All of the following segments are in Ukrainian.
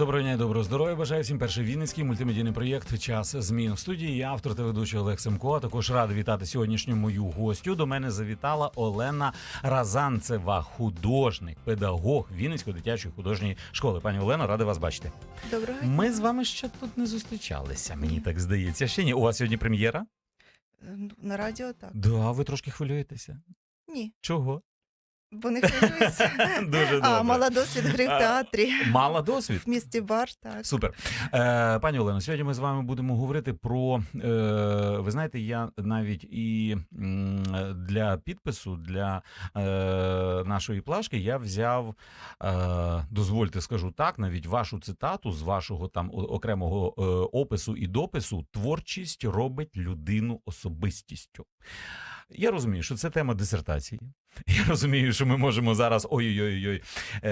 Доброго дня і доброго здоров'я. Бажаю всім перший вінницький мультимедійний проєкт Час змін в студії. Я автор та ведучий Олег Семко. А також радий вітати сьогоднішню мою гостю. До мене завітала Олена Разанцева, художник, педагог Вінницької дитячої художньої школи. Пані Олено, радий вас бачити. Доброго дня. Ми з вами ще тут не зустрічалися. Мені так здається. Ще ні. У вас сьогодні прем'єра? Е, ну, На радіо так. Да, ви трошки хвилюєтеся. Ні, Чого? Бо не хвилююся. Дуже добре. А, мала досвід гри в театрі. Мала досвід. В місті Бар, так. Супер. Е, пані Олено, сьогодні ми з вами будемо говорити про. Е, ви знаєте, я навіть і для підпису для е, нашої плашки я взяв, е, дозвольте скажу так, навіть вашу цитату з вашого там окремого е, опису і допису творчість робить людину особистістю. Я розумію, що це тема дисертації. Я розумію, що ми можемо зараз ой-ой-ой, е,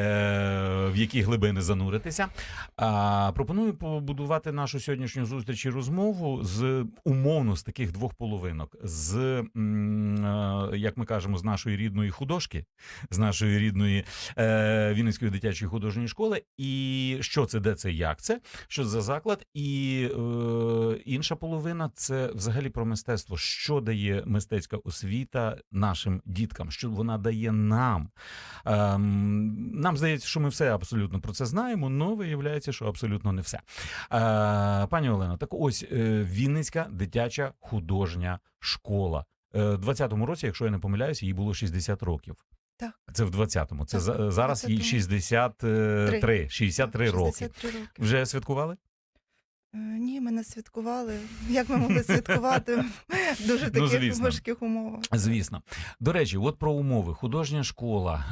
в які глибини зануритися. А, пропоную побудувати нашу сьогоднішню зустріч і розмову з умовно з таких двох половинок: з м, е, як ми кажемо, з нашої рідної художки, з нашої рідної е, Вінницької дитячої художньої школи. І що це, де це, як це, що за заклад, і е, інша половина це взагалі про мистецтво, що дає мистецька освіта нашим діткам, що вона дає нам. Ем, нам здається, що ми все абсолютно про це знаємо, але виявляється, що абсолютно не все. Е, пані Олено, так ось е, Вінницька дитяча художня школа. Е, в 20-му році, якщо я не помиляюся, їй було 60 років. Так. Це в 20-му. Це Так, зараз їй 20-му. 63, 63 роки. роки. Вже святкували? Е, Ні, ми не святкували. Як ми могли святкувати в дуже Ну, таких звісно. важких умовах? Звісно. До речі, от про умови. Художня школа.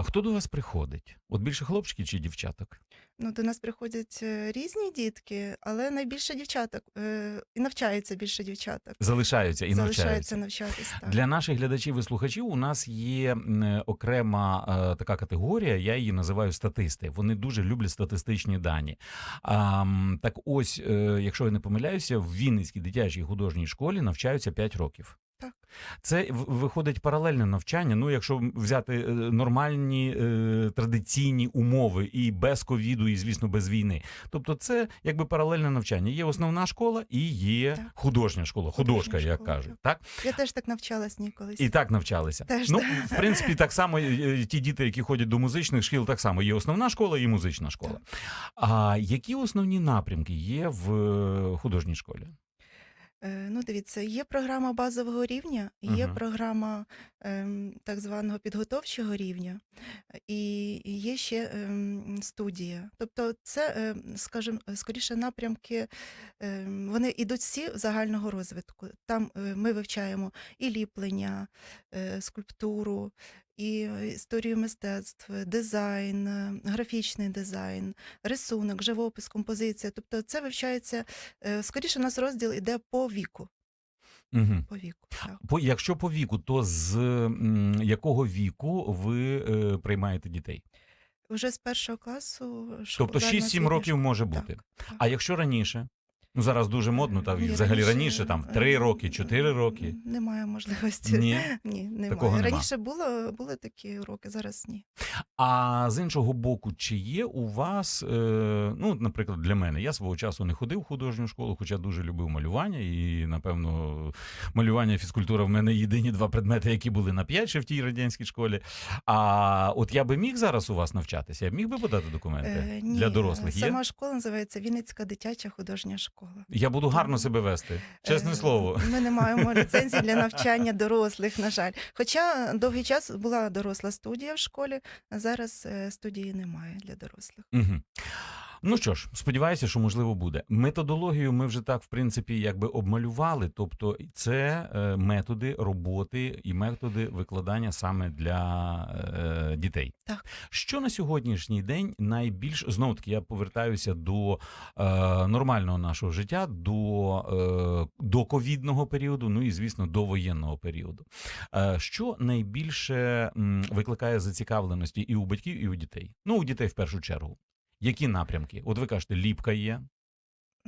Е, хто до вас приходить? От більше хлопчиків чи дівчаток? Ну, до нас приходять е, різні дітки, але найбільше дівчаток. е, І навчаються більше дівчаток. Залишаються і Залишаються навчаються. навчатись. Так. Для наших глядачів і слухачів у нас є е, окрема е, така категорія, я її називаю статисти. Вони дуже люблять статистичні дані. М, так ось, е, якщо я не помиляюся, в Вінницькій дитячій художній школі навчаються 5 років. Так. Це виходить паралельне навчання. Ну, якщо взяти е, нормальні е, традиційні умови і без ковіду, і звісно, без війни. Тобто, це якби паралельне навчання. Є основна школа і є Так. художня школа, художка, Художня як школа, кажуть. Так Я теж так навчалась ні колись. і так навчалися. Теж ну, так. в принципі, так само е, ті діти, які ходять до музичних шкіл, так само є основна школа і музична школа. А які основні напрямки є в е, художній школі? Е, Ну, дивіться, є програма базового рівня, є Мгм. програма ем, так званого підготовчого рівня, і і є ще ем, студія. Тобто, це, ем, скажімо, скоріше напрямки, ем, вони йдуть всі загального розвитку. Там е, ми вивчаємо і ліплення, е, скульптуру, і історію мистецтв, е, дизайн, е, графічний дизайн, рисунок, живопис, композиція. Тобто, це вивчається Е, Скоріше, у нас розділ іде по віку. Угу. По віку. Так. По, якщо по віку, то з м, якого віку ви е, приймаєте дітей? Вже з першого класу. Тобто 6-7 років може бути. Так. А якщо раніше? Ну зараз дуже модно, та Ні, взагалі раніше там 3 роки, 4 е, роки. Немає можливості. Ні. Ні, немає. Такого нема. Раніше було, були такі уроки, зараз ні. А з іншого боку, чи є у вас, е, ну, наприклад, для мене, я свого часу не ходив в художню школу, хоча дуже любив малювання, і напевно малювання і фізкультура в мене єдині два предмети, які були на 5 ще в тій радянській школі. А от я би міг зараз у вас навчатися, я б міг би подати документи Е, ні. для дорослих. Є? Сама школа називається Вінницька дитяча художня школа. Я буду гарно себе вести, чесне Е, слово. Ми не маємо ліцензії для навчання дорослих, на жаль. Хоча довгий час була доросла студія в школі, а зараз е, студії немає для дорослих. Угу. Ну що ж, сподіваюся, що можливо буде. Методологію ми вже так, в принципі, якби обмалювали. Тобто, це е, методи роботи і методи викладання саме для е, дітей. Так. Що на сьогоднішній день найбільш знову таки я повертаюся до е, нормального нашого життя, до, е, до ковідного періоду, ну і звісно до воєнного періоду. Е, що найбільше м, викликає зацікавленості і у батьків, і у дітей? Ну, у дітей в першу чергу. Які напрямки? От ви кажете, ліпка є.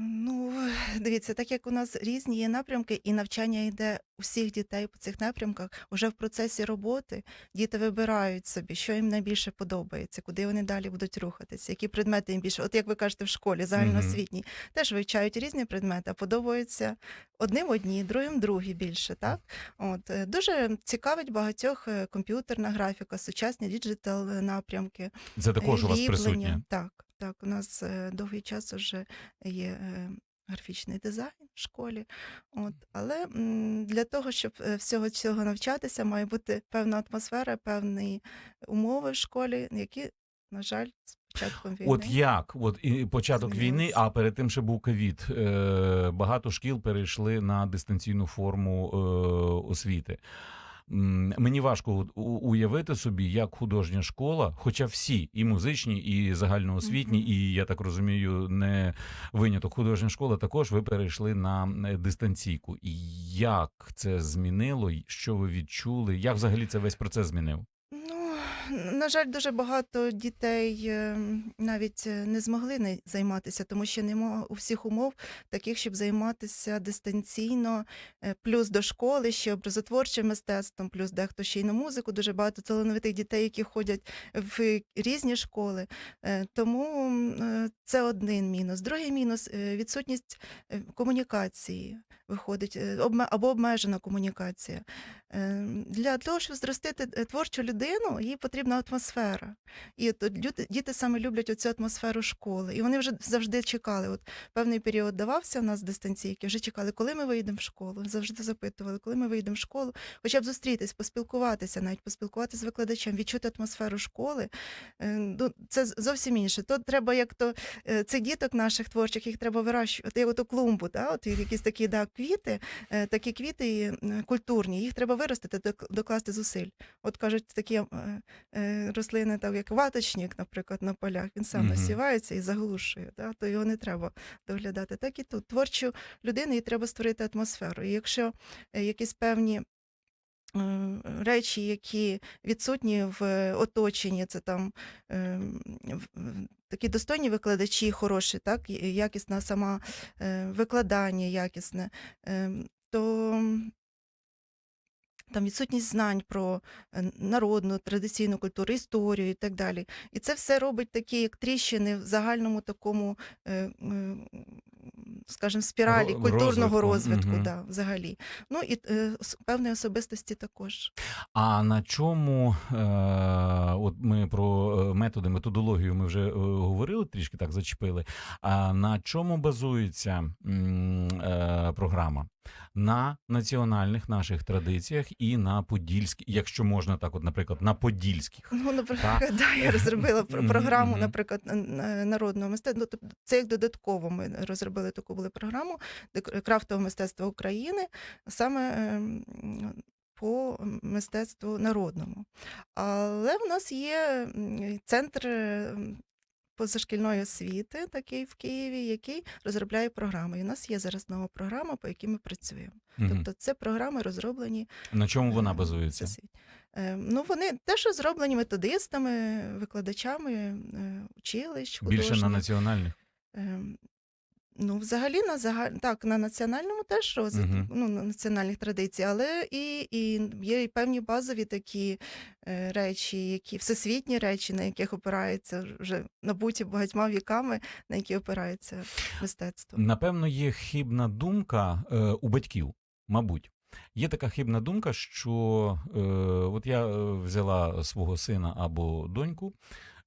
Ну, дивіться, так як у нас різні є напрямки, і навчання йде у всіх дітей по цих напрямках, уже в процесі роботи діти вибирають собі, що їм найбільше подобається, куди вони далі будуть рухатися, які предмети їм більше. От як ви кажете, в школі загальноосвітній теж вивчають різні предмети, а подобаються одним одні, другим другі більше. Так, от е, дуже цікавить багатьох е, комп'ютерна графіка, сучасні діджитал напрямки. Це також у вас присутнє. Так, так. У нас е, довгий час вже є е, графічний дизайн в школі. От. Але для того, щоб е, всього цього навчатися, має бути певна атмосфера, певні умови в школі, які, на жаль, з початком війни. От як? От і початок війни, а перед тим ще був ковід. Е, багато шкіл перейшли на дистанційну форму освіти. Мені важко уявити собі, як художня школа, хоча всі і музичні, і загальноосвітні, і я так розумію, не виняток художня школа. Також ви перейшли на е, дистанційку. І як це змінило? Що ви відчули? Як взагалі це весь процес змінив? На жаль, дуже багато дітей е, навіть е, не змогли не займатися, тому що нема у всіх умов таких, щоб займатися дистанційно, е, плюс до школи, ще образотворчим мистецтвом, плюс дехто ще й на музику. Дуже багато талановитих дітей, які ходять в різні школи. Е, Тому це один мінус. Другий мінус відсутність комунікації виходить, або обмежена комунікація. Е, Для того, щоб зростити творчу людину, їй потрібна атмосфера. І от люди, діти саме люблять оцю атмосферу школи. І вони вже завжди чекали. От певний період давався у нас дистанційки, вже чекали, коли ми вийдемо в школу. Завжди запитували, коли ми вийдемо в школу, хоча б зустрітись, поспілкуватися, навіть поспілкуватися з викладачем, відчути атмосферу школи. Е, Ну, це зовсім інше. То треба, як то е, цих діток наших творчих, їх треба вирощувати, як оту клумбу, да? от якісь такі да, квіти, е, такі квіти культурні, їх треба виростити, док- докласти зусиль. От кажуть, такі рослини, так як ваточник, наприклад, на полях, він сам насівається і заглушує, да? то його не треба доглядати. Так і тут творчу людину їй треба створити атмосферу. І якщо е, якісь певні е, речі, які відсутні в е, оточенні, це там е, такі достойні викладачі, хороші, так, якісна сама е, викладання, якісне, е, то там відсутність знань про е, народну, традиційну культуру, історію і так далі. І це все робить такі як тріщини в загальному такому, е, скажімо, спіралі Ро- культурного розвитку, розвитку, мгм. да, взагалі. Ну і е, певної особистості також. А на чому, е, от ми про е, методи, методологію ми вже е, говорили, трішки так зачепили. А на чому базується м, е, програма? На національних наших традиціях і на подільських, якщо можна так, от, наприклад, на подільських. Ну, наприклад, да, я розробила про- Мгм, програму, мгм. наприклад, н- н- народного мистецтва. Ну, тобто це як додатково ми розробили таку були програму крафтове мистецтво України, саме ем, по мистецтву народному. Але в нас є центр ем, позашкільної освіти, такий в Києві, який розробляє програми. І у нас є зараз нова програма, по якій ми працюємо. Мгм. Тобто це програми розроблені На чому вона Е, базується? Е, Ну, вони теж розроблені методистами, викладачами е, училищ, Більше на національних. Ну, взагалі на загаль... так, на національному теж розвитку, Мгм. ну, на національних традицій, але і, і є і певні базові такі е, речі, які всесвітні речі, на яких опирається вже набуті багатьма віками, на які опирається мистецтво. Напевно, є хибна думка е, у батьків, мабуть. Є така хибна думка, що е, от я е, взяла свого сина або доньку,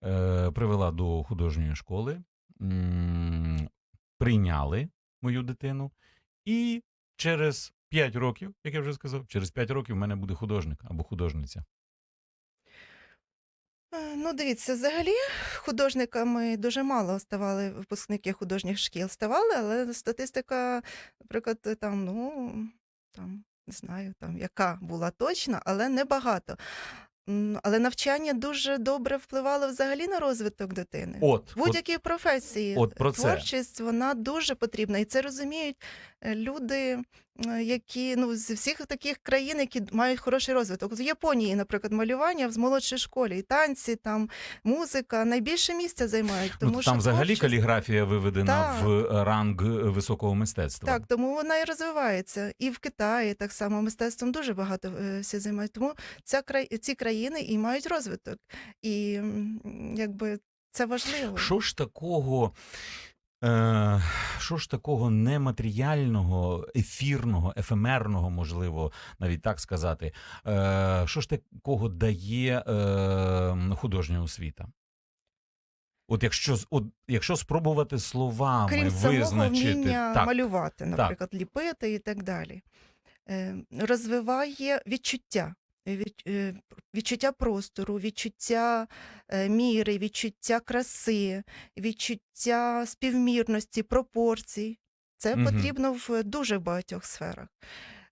е, привела до художньої школи, м, прийняли мою дитину, і через 5 років, як я вже сказав, через 5 років в мене буде художник або художниця. Е, Ну, дивіться, взагалі художниками дуже мало ставали випускники художніх шкіл. Ставали, але статистика, наприклад, там, ну, там, не знаю, там, яка була точна, але небагато. М, Але навчання дуже добре впливало взагалі на розвиток дитини. От, от Будь-якій професії от про це. творчість вона дуже потрібна, і це розуміють е, люди, е, які ну з всіх таких країн, які мають хороший розвиток. В Японії, наприклад, малювання в молодшій школі, і танці, там музика найбільше місця займають. Тому ну, що там взагалі творчість- каліграфія виведена Так. в ранг високого мистецтва. Так, тому вона і розвивається. І в Китаї так само мистецтвом дуже багато е, всі займають. Тому ця край, ці країни і мають розвиток. І якби це важливо. Що ж такого? Е, що ж такого нематеріального, ефірного, ефемерного, можливо, навіть так сказати, е, що ж такого дає е, художня освіта? От якщо, от якщо спробувати словами Крім самого визначити, вміння так, малювати, наприклад, ліпити і так далі. Е, Розвиває відчуття. Е, відчуття простору, відчуття е, міри, відчуття краси, відчуття співмірності, пропорцій. Це Мгм. потрібно в дуже багатьох сферах.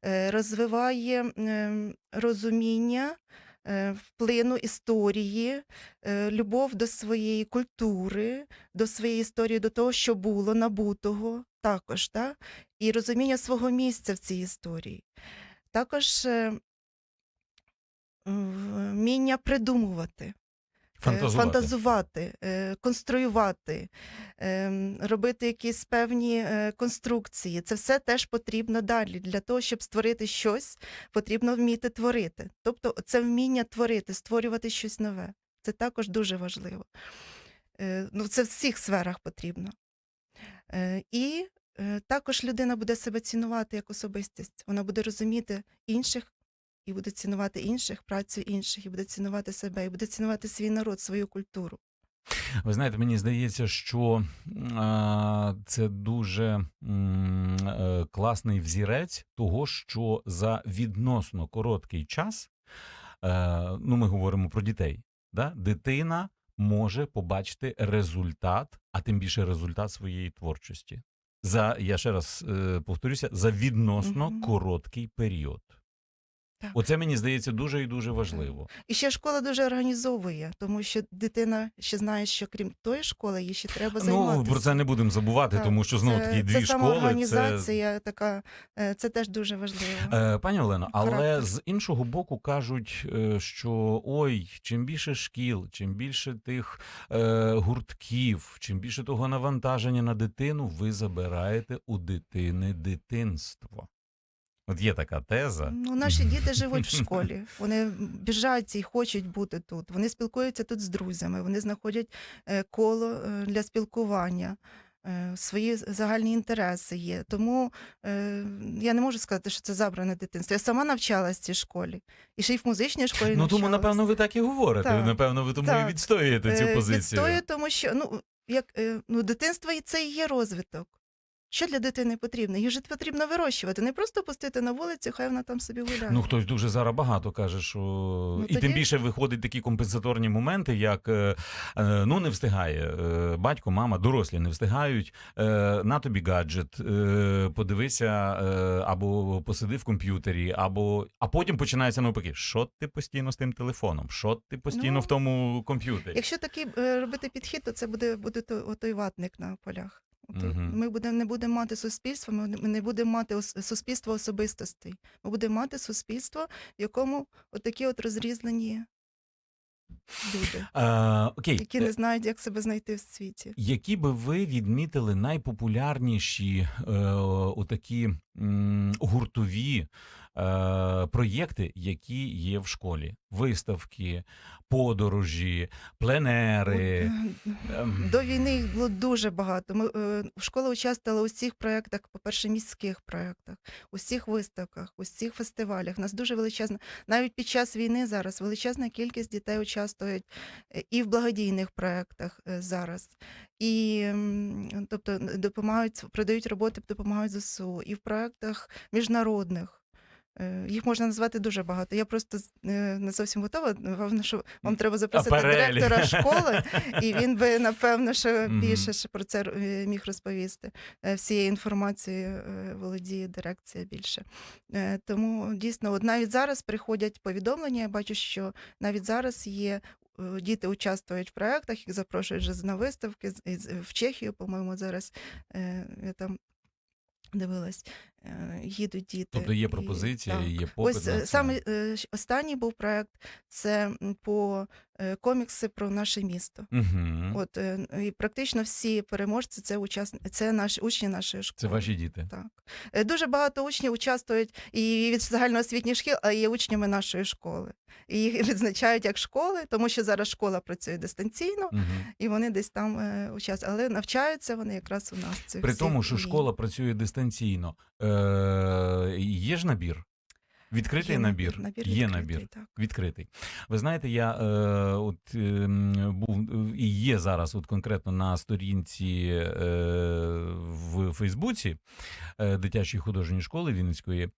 Е, Розвиває ем, розуміння вплину історії, любов до своєї культури, до своєї історії, до того, що було набутого, також, да? і розуміння свого місця в цій історії. Також вміння придумувати. е, фантазувати. фантазувати, е, конструювати, ем, робити якісь певні е, конструкції. Це все теж потрібно далі. Для того, щоб створити щось, потрібно вміти творити. Тобто, це вміння творити, створювати щось нове. Це також дуже важливо. Е, Ну, це в всіх сферах потрібно. Е, І е, також людина буде себе цінувати як особистість. Вона буде розуміти інших і буде цінувати інших, працю інших, і буде цінувати себе, і буде цінувати свій народ, свою культуру. Ви знаєте, мені здається, що а, це дуже м, е, класний взірець того, що за відносно короткий час, е, ну ми говоримо про дітей, да? дитина може побачити результат, а тим більше результат своєї творчості. За я ще раз е, повторюся, за відносно Мгм. короткий період. Так. Оце мені здається дуже і дуже важливо. І ще школа дуже організовує, тому що дитина ще знає, що крім тої школи, їй ще треба займатися. Ну про це не будемо забувати, Так, тому що знову Це- таки дві це школи. самоорганізація така, е, це теж дуже важливо. Е, Пані Олено, але Характер. з іншого боку кажуть, е, що ой, чим більше шкіл, чим більше тих е, гуртків, чим більше того навантаження на дитину, ви забираєте у дитини дитинство. От є така теза. Ну, наші діти живуть в школі. Вони біжать і хочуть бути тут. Вони спілкуються тут з друзями, вони знаходять е, коло е, для спілкування. е, Свої загальні інтереси є. Тому е, я не можу сказати, що це забране дитинство. Я сама навчалась в цій школі. І ще й в музичній школі Ну тому, напевно, ви так і говорите. Так, Напевно, ви тому так. і відстоюєте цю позицію. Відстою, тому що ну, як, ну, дитинство і це і є розвиток. Що для дитини потрібно? Її ж потрібно вирощувати, не просто пустити на вулицю, хай вона там собі гуляє. Ну, хтось дуже зараз багато каже, що Ну, і тим більше виходять такі компенсаторні моменти, як е, е, ну не встигає е, батько, мама, дорослі не встигають. На тобі гаджет, подивися або посиди в комп'ютері, або а потім починається навпаки. Що ти постійно з тим телефоном? Що ти постійно Ну, в тому комп'ютері? Якщо такий робити підхід, то це буде, буде той ватник на полях. Мгм. Ми будемо не будемо мати суспільство, ми не будемо мати ос- суспільство особистостей. Ми будемо мати суспільство, в якому отакі от розрізнені люди, Е, окей, які е, не знають, як себе знайти в світі. Які би ви відмітили найпопулярніші е, отакі м, гуртові е, проєкти, які є в школі? Виставки, подорожі, пленери. Ем. До війни їх було дуже багато. Ми е, школа участвувала у всіх проєктах, по-перше, міських проєктах, у всіх виставках, у всіх фестивалях. У нас дуже величезна, навіть під час війни зараз величезна кількість дітей участвують е, і в благодійних проєктах е, зараз. І тобто допомагають, продають роботи, допомагають ЗСУ, і в проєктах міжнародних. Е, Їх можна назвати дуже багато. Я просто е, не зовсім готова. Напевно, що вам треба запросити перелік. директора школи, і він би напевно ще більше про це е, міг розповісти. Всією інформацією володіє дирекція більше. Тому дійсно, от навіть зараз приходять повідомлення. Я бачу, що навіть зараз є. Діти участвують в проєктах, їх запрошують вже на виставки в Чехію, по-моєму, зараз я там дивилась. Е, їдуть діти. Тобто є пропозиція, і є попит Ось на е, це. саме е, останній був проект це по комікси про наше місто. Угу. От е, і практично всі переможці це учасни... це наші учні нашої школи. Це ваші діти. Так. Е, Дуже багато учнів участвують і від загальноосвітніх шкіл, а є учнями нашої школи. І їх відзначають як школи, тому що зараз школа працює дистанційно, Угу. і вони десь там е, участвують. Але навчаються вони якраз у нас. Цих При тому, що школа працює дистанційно, е, є ж набір. Відкритий Є набір. набір є відкритий, набір. Так. Відкритий. Ви знаєте, я е, от е, був і є зараз, от конкретно на сторінці е, в Фейсбуці е, дитячої художньої школи Вінницької.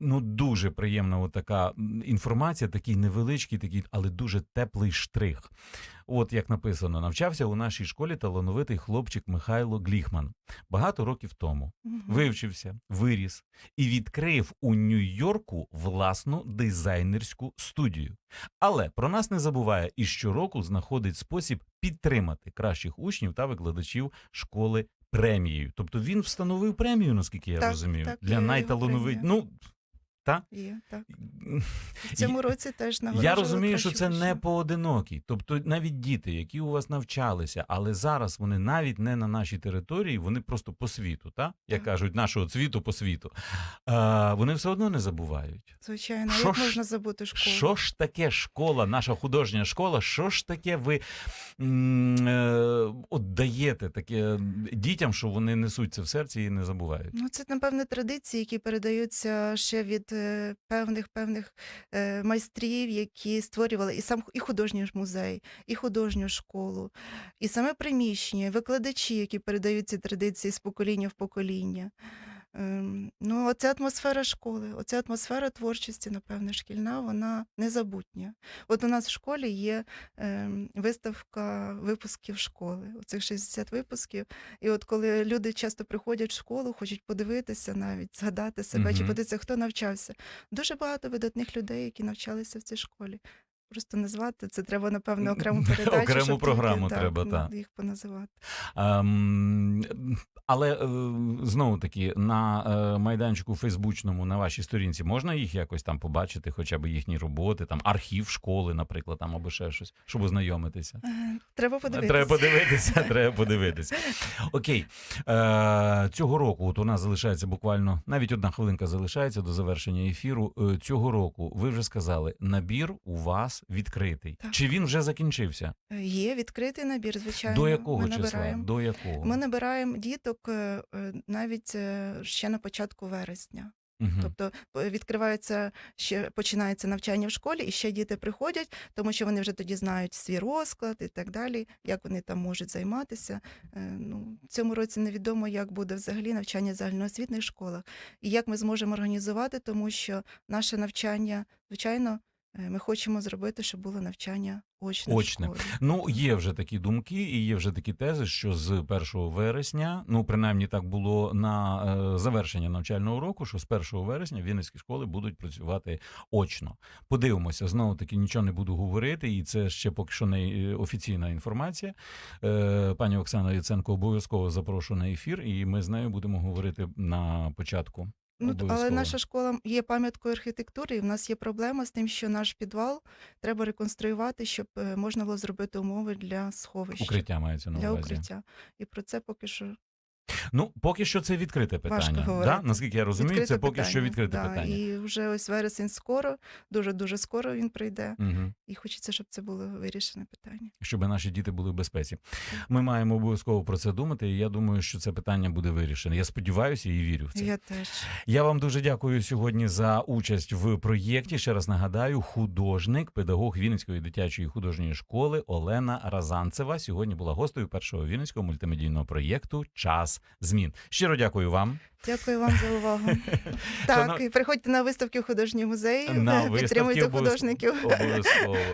Ну, дуже приємна от така інформація, такий невеличкий, такий, але дуже теплий штрих. От як написано: навчався у нашій школі талановитий хлопчик Михайло Гліхман багато років тому вивчився, виріс і відкрив у Нью-Йорку власну дизайнерську студію. Але про нас не забуває і щороку знаходить спосіб підтримати кращих учнів та викладачів школи премією. Тобто він встановив премію, наскільки я Так, розумію, так, для найталановитіших. Ну та Є, так. В цьому році теж я розумію, що це не поодинокі. Тобто навіть діти, які у вас навчалися, але зараз вони навіть не на нашій території, вони просто по світу, та? як Так. кажуть, нашого цвіту по світу. А, вони все одно не забувають. Звичайно, Що як ж- можна забути школу? Що ж таке школа, наша художня школа? Що ж таке ви е, от даєте таке дітям, що вони несуть це в серці і не забувають? Ну, це, напевне, традиції, які передаються ще від е, певних певних е, майстрів, які створювали і сам і художній музей, і художню школу, і саме приміщення, викладачі, які передають ці традиції з покоління в покоління. Ем, Ну, оця атмосфера школи, оця атмосфера творчості, напевне, шкільна, вона незабутня. От у нас в школі є ем, виставка випусків школи, оцих 60 випусків. І от коли люди часто приходять в школу, хочуть подивитися навіть, згадати себе чи подивитися, хто навчався. Дуже багато видатних людей, які навчалися в цій школі. Просто назвати це треба, напевно, окрему передачу. Окрему щоб програму тільки, треба, ну, та. їх поназивати. Ем, але е, знову таки на е, майданчику Фейсбучному на вашій сторінці можна їх якось там побачити, хоча б їхні роботи, там архів школи, наприклад, там або ще щось, щоб ознайомитися. Е, Треба подивитися. Треба подивитися, треба подивитися. Окей. Е, цього року от у нас залишається буквально навіть одна хвилинка залишається до завершення ефіру. Е, цього року ви вже сказали, набір у вас відкритий. Так. Чи він вже закінчився? Е, Є відкритий набір, звичайно. До якого Ми числа? набираємо. До якого? Ми набираємо діток е, е, навіть ще на початку вересня. Мгм. Тобто відкривається ще починається навчання в школі, і ще діти приходять, тому що вони вже тоді знають свій розклад і так далі, як вони там можуть займатися. Ну, цьому році невідомо, як буде взагалі навчання в загальноосвітних школах і як ми зможемо організувати, тому що наше навчання, звичайно, ми хочемо зробити, щоб було навчання очне. Очне. В школі. Ну, є вже такі думки, і є вже такі тези, що з 1 вересня, ну принаймні так було на е, завершення навчального року, що з 1 вересня вінницькі школи будуть працювати очно. Подивимося, знову таки нічого не буду говорити, і це ще поки що не е, офіційна інформація. Е, пані Оксана Яценко обов'язково запрошую на ефір, і ми з нею будемо говорити на початку. Ну, т- але Обов'язково. наша школа є пам'яткою архітектури, і в нас є проблема з тим, що наш підвал треба реконструювати, щоб е, можна було зробити умови для сховища, Укриття мається на для увазі. укриття. І про це поки що Ну, поки що це відкрите Важко питання. говорити. Да? Наскільки я розумію, відкрите це поки що відкрите да, питання. І вже ось вересень скоро, дуже дуже скоро він прийде. Угу. І хочеться, щоб це було вирішене питання. щоб наші діти були в безпеці. Ми маємо обов'язково про це думати. І я думаю, що це питання буде вирішене. Я сподіваюся і вірю в це. Я теж Я вам дуже дякую сьогодні за участь в проєкті. Ще раз нагадаю, художник, педагог Вінницької дитячої художньої школи Олена Разанцева сьогодні була гостею першого вінницького мультимедійного проєкту Час змін. Щиро дякую вам. дякую вам за увагу. Так, Шано- і приходьте на виставки в художній е, підтримуйте художників. Обов'язково.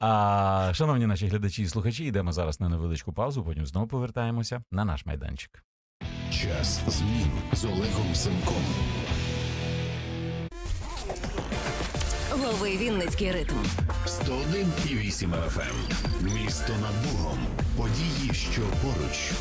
А, шановні наші глядачі і слухачі, йдемо зараз на невеличку паузу. Потім знову повертаємося на наш майданчик. Час змін з Олегом Семком. Лови Вінницький ритм. 101,8 FM. Місто над Богом. Події, що поруч.